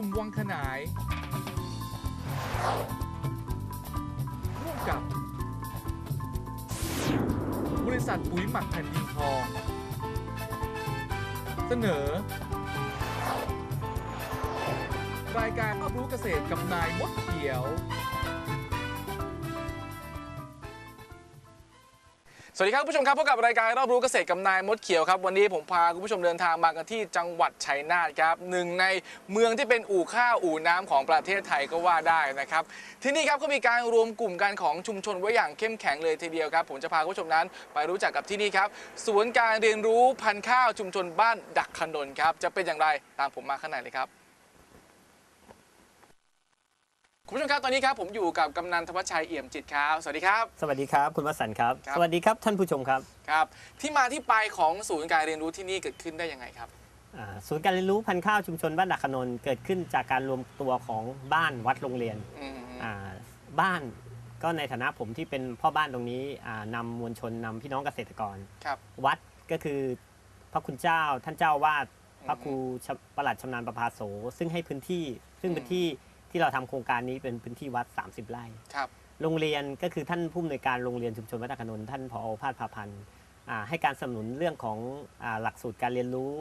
ลุ่มวังขนาย ร่วมกับบริษัทปุ๋ยหมักแผ่นดินทอง เสนอ รายการรอบรู้เกษตรกับนายมดเขียว สวัสดีครับผู้ชมครับพบกับรายการรอบรู้เกษตรกับนายมดเขียวครับวันนี้ผมพาคุณผู้ชมเดินทางมากันที่จังหวัดชัยนาทครับหนึ่งในเมืองที่เป็นอู่ข้าวอู่น้ำของประเทศไทยก็ว่าได้นะครับที่นี่ครับก็มีการรวมกลุ่มกันของชุมชนไว้อย่างเข้มแข็งเลยทีเดียวครับ ผมจะพาคุณผู้ชมนั้น ไปรู้จักกับที่นี่ครับศูนย์การเรียนรู้พันธุ์ข้าวชุมชนบ้านดักขนนครับจะเป็นอย่างไรตามผมมาข้างในเลยครับ คุณผู้ชมครับตอนนี้ครับผมอยู่กับกำนันธวัชชัยเอี่ยมจิตครับสวัสดีครับ สวัสดีครับ คุณวสันต์ครับ ครับ สวัสดีครับท่านผู้ชมครับครับ ที่มาที่ไปของศูนย์การเรียนรู้ที่นี่เกิดขึ้นได้ยังไงครับ อ่าศูนย์การเรียนรู้พันธุ์ข้าวชุมชนบ้านดักขนนเกิดขึ้นจากการรวมตัวของบ้านวัดโรงเรียนอืมอ่าบ้านก็ในฐานะผมที่เป็นพ่อบ้านตรงนี้อ่านำมวลชนนำพี่น้องเกษตรกร ครับ วัดก็คือพระคุณเจ้าท่านเจ้าวาดอืมพระครูชะประหลัดชำนาญประภาโส ซึ่งให้พื้นที่ซึ่งอืมพื้นที่ ที่เราทำโครงการนี้เป็นพื้นที่วัด 30 ไร่ครับโรงเรียนก็คือท่านผู้อำนวยการโรงเรียนชุมชนวัดตะขนนท่านผอภาสภาพันธ์อ่าให้การสนับสนุนเรื่องของอาหลักสูตรการเรียนรู้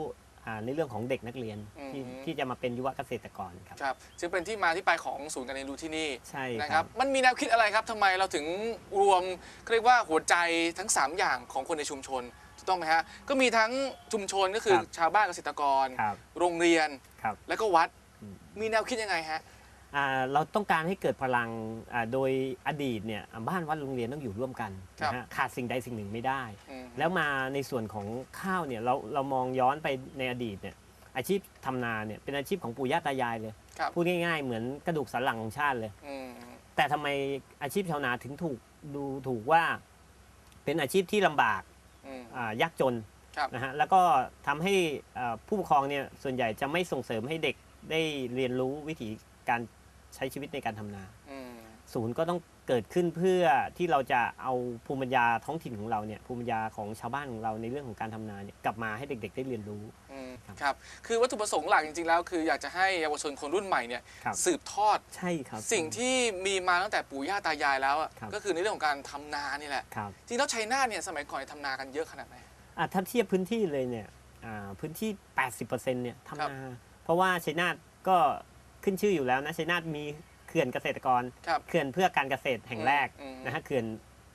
อ่าในเรื่องของเด็กนักเรียนที่ที่จะมาเป็นยุวเกษตรกรครับครับจึงเป็นที่มาที่ไปของศูนย์การเรียนรู้ที่นี่ใช่นะคครัรับบมันมีแนวคิดอะไรครับทำไมเราถึงรวมเรียกว่าหัวใจทั้ง 3 อย่างของคนในชุมชนถูกต้องไหมฮะก็มีทั้งชุมชนก็คือชาวบ้านเกษตรกรครับโรงเรียนครับแล้วก็วัดอืมมีแนวคิดยังไงฮะ อ่าเราต้องการให้เกิดพลังอ่าโดยอดีตเนี่ยบ้านวัดโรงเรียนต้องอยู่ร่วมกันครับนะฮะขาดสิ่งใดสิ่งหนึ่งไม่ได้ อืม แล้วมาในส่วนของข้าวเนี่ยเราเรามองย้อนไปในอดีตเนี่ยอาชีพทำนาเนี่ยเป็นอาชีพของปู่ย่าตายายเลยครับ พูดง่ายๆ เหมือนกระดูกสันหลังของชาติเลย อืม แต่ทำไมอาชีพชาวนาถึงถูกดูถูกว่าเป็นอาชีพที่ลำบากอืม อ่ายากจนครับ นะฮะแล้วก็ทำให้อ่าผู้ปกครองเนี่ยส่วนใหญ่จะไม่ส่งเสริมให้เด็กได้เรียนรู้วิธีการ ใช้ชีวิตในการทำนาอืมศูนย์ก็ต้องเกิดขึ้นเพื่อที่เราจะเอาภูมิปัญญาท้องถิ่นของเราเนี่ยภูมิปัญญาของชาวบ้านของเราในเรื่องของการทำนาเนี่ยกลับมาให้เด็ก ๆ ได้เรียนรู้อืมครับครับ คือวัตถุประสงค์หลักจริงๆ แล้วคืออยากจะให้เยาวชนคนรุ่นใหม่เนี่ยครับ สืบทอดใช่ครับ สิ่งที่มีมาตั้งแต่ปู่ย่าตายายแล้วอะครับ ก็คือในเรื่องของการทำนานี่แหละ ครับ จริงแล้วชัยนาทเนี่ยสมัยก่อนทำนากันเยอะขนาดไหน อะถ้าเทียบพื้นที่เลยเนี่ยอ่าพื้นที่ 80%เนี่ยครับ ทำนา เพราะว่าชัยนาทก็ ขึ้นชื่ออยู่แล้วนะชัยนาทมีเขื่อนเกษตรกร ครับเขื่อนเพื่อการเกษตรแห่งแรกอืมนะฮะเขื่อน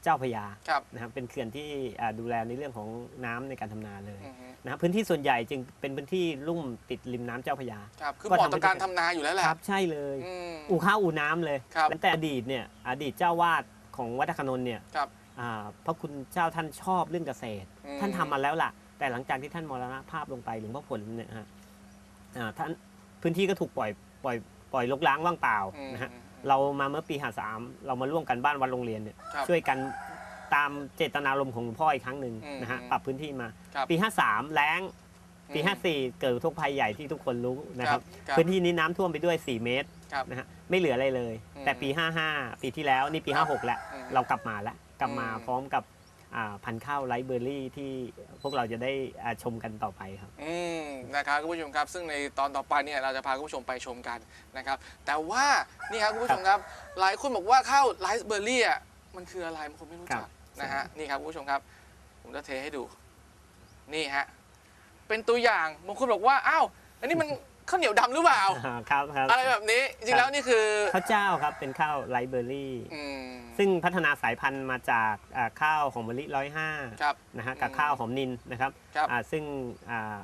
เจ้าพระยาครับ นะครับเป็นเขื่อนที่อ่าดูแลในเรื่องของน้ำในการทำนาเลยอือฮึนะครับพื้นที่ส่วนใหญ่จึงเป็นพื้นที่ลุ่มติดริมน้ำเจ้าพระยา ครับคือก็เหมาะทำให้ต่อการทำนาอยู่แล้วแหละครับใช่เลย อืม อู่ข้าวอู่น้ำเลยครับ แต่อดีตเนี่ยอดีตเจ้าวาดของวัดตะขนนเนี่ย ครับ อ่าพระคุณเจ้าท่านชอบเรื่องเกษตร อืม ท่านทำมาแล้วล่ะ แต่หลังจากที่ท่านมรณภาพลงไปหลวงพ่อผลเนี่ยฮะอ่าท่านพื้นที่ก็ถูกปล่อย ปล่อยปล่อยลกล้างว่างเปล่าอืมนะฮะ เรามาเมื่อปี53เรามาร่วมกันบ้านวัดโรงเรียนเนี่ยครับช่วยกันตามเจตนารมณ์ของหลวงพ่ออีกครั้งหนึ่งอืมนะฮะอืมปรับพื้นที่มาครับ ปี 53 แล้งปีอืม54 เกิดอุทกภัยใหญ่ที่ทุกคนรู้นะครับ ครับ พื้นที่นี้น้ำท่วมไปด้วย 4 เมตรครับนะฮะไม่เหลืออะไรเลย อืมแต่ปี 55 ปีที่แล้วนี่ปีครับ56 แล้ว อืมเรากลับมาแล้วกลับมาอืม พร้อมกับอ่า พันธุ์ข้าวไรซ์เบอร์รี่ที่พวกเราจะได้อ่าชมกันต่อไปครับ อืมนะครับคุณผู้ชมครับ ซึ่งในตอนต่อไปเนี่ยเราจะพาคุณผู้ชมไปชมกันนะครับ แต่ว่านี่ครับคุณผู้ชมครับหลายคนบอกว่าข้าวไรซ์เบอร์รี่อะมันคืออะไรบางคนไม่รู้จัครักบนะฮะนี่ครับคุณผู้ชมครับ ผมจะเทให้ดู นี่ฮะเป็นตัวอย่างบางคนบอกว่าอ้าวอันนี้มัน ข้าวเหนียวดำหรือเปล่า อ่าครับครับ อะไรแบบนี้ จริงๆแล้วนี่คือข้าวเจ้าครับเป็นข้าวไรซ์เบอร์รี่ อืม ซึ่งพัฒนาสายพันธุ์มาจากอ่าข้าวหอมมะลิร้อยห้าครับนะฮะกับอืมข้าวหอมนินนะครับครับ อ่าซึ่งอ่า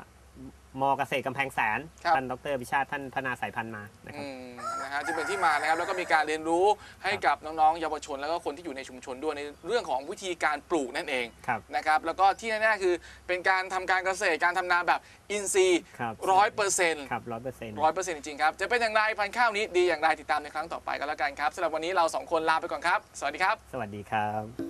มอเกษตรกำแพงแสนครับ ท่านดรพิชาติท่านพัฒนาสายพันธุ์มานะครับ อืมนะฮะจึงเป็นที่มานะครับแล้วก็มีการเรียนรู้ให้กับน้องๆเยาวชน แล้วก็คนที่อยู่ในชุมชนด้วยในเรื่องของวิธีการปลูกนั่นเองครับ นะครับแล้วก็ที่แน่ๆคือเป็นการทำการเกษตรการทำนาแบบอินทรีย์ครับ ร้อยเปอร์เซ็นต์ ครับร้อยเปอร์เซ็นต์ ร้อยเปอร์เซ็นต์จริงๆครับ จะเป็นอย่างไรพันธุ์ข้าวนี้ดีอย่างไรติดตามในครั้งต่อไปก็แล้วกันครับสำหรับวันนี้เราสองคนลาไปก่อนครับ สวัสดีครับ สวัสดีครับ